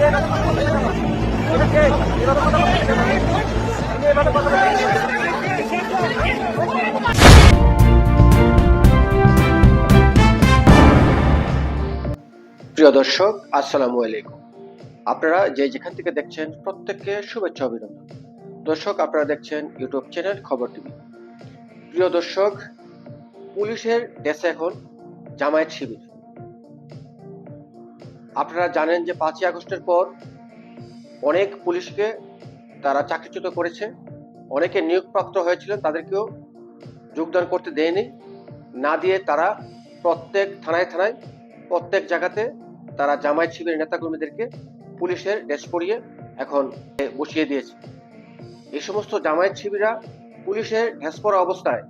প্রিয় দর্শক, আসসালামু আলাইকুম। আপনারা যে যেখান থেকে দেখছেন, প্রত্যেককে শুভেচ্ছা অভিনন্দন। দর্শক, আপনারা দেখছেন ইউটিউব চ্যানেল খবর টিভি। প্রিয় দর্শক, পুলিশের দেশে এখন জামায়াত শিবির। আপনারা জানেন যে পাঁচই আগস্টের পর অনেক পুলিশকে তারা চাকরিচ্যুত করেছে। অনেকে নিয়োগপ্রাপ্ত হয়েছিলেন, তাদেরকেও যোগদান করতে দেয়নি। না দিয়ে তারা প্রত্যেক থানায় থানায়, প্রত্যেক জায়গাতে তারা জামায়াত শিবিরের নেতাকর্মীদেরকে পুলিশের ড্রেস পরিয়ে এখন বসিয়ে দিয়েছে। এই সমস্ত জামায়াত শিবিরা পুলিশের ড্রেস পরা অবস্থায়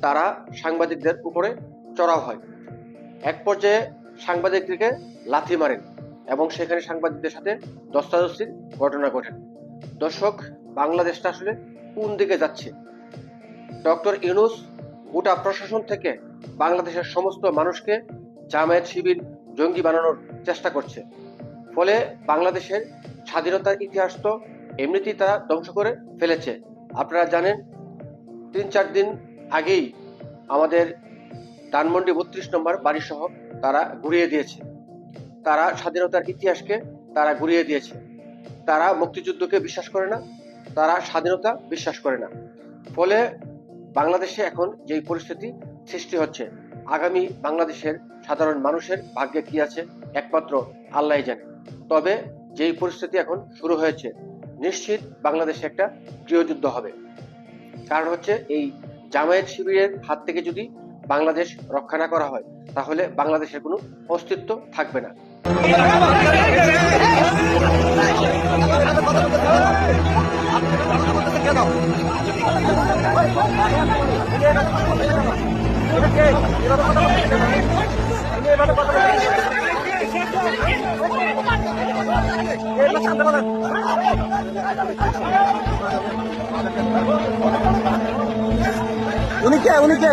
তারা সাংবাদিকদের উপরে চড়াও হয়। এক পর্যায়ে সাংবাদিকদেরকে লাথি মারেন এবং সেখানে সাংবাদিকদের সাথে দস্তাদস্তির ঘটনা ঘটেন দর্শক, বাংলাদেশটা আসলে কোন দিকে যাচ্ছে? ডক্টর ইউনুস গোটা প্রশাসন থেকে বাংলাদেশের সমস্ত মানুষকে জামায়াত শিবির জঙ্গি বানানোর চেষ্টা করছে। ফলে বাংলাদেশের স্বাধীনতার ইতিহাস তো এমনিতেই তারা ধ্বংস করে ফেলেছে। আপনারা জানেন, তিন চার দিন আগেই আমাদের ধানমন্ডি বত্রিশ নম্বর বাড়ি সহ তারা ঘুরিয়ে দিয়েছে। তারা স্বাধীনতার ইতিহাসকে তারা ঘুরিয়ে দিয়েছে। তারা মুক্তিযুদ্ধকে বিশ্বাস করে না, তারা স্বাধীনতা বিশ্বাস করে না। ফলে বাংলাদেশে এখন যেই পরিস্থিতি সৃষ্টি হচ্ছে, আগামী বাংলাদেশের সাধারণ মানুষের ভাগ্যে কি আছে একমাত্র আল্লাহ জানে। তবে যেই পরিস্থিতি এখন শুরু হয়েছে, নিশ্চিত বাংলাদেশে একটা গৃহযুদ্ধ হবে। কারণ হচ্ছে এই জামায়াত শিবিরের হাত থেকে যদি বাংলাদেশ রক্ষা না করা হয় তাহলে বাংলাদেশের কোনো অস্তিত্ব থাকবে না। উনি কে? উনি কে?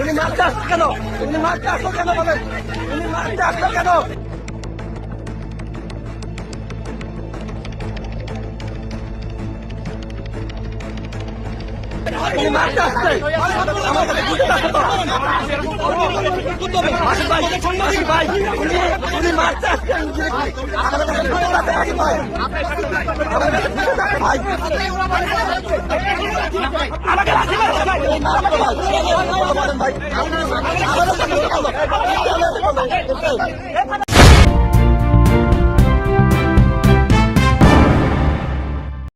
উনি মারতে আসলো কেন? উনি মারতে আসলো কেন বলেন? উনি মারতে আসলো কেন? উনি মারতে আসছে। কাছে বুঝতে আসছে তো। আসিফ ভাই ভাই আসছে আসিফ ভাই আমাকে ভাই আমাকে ভাই।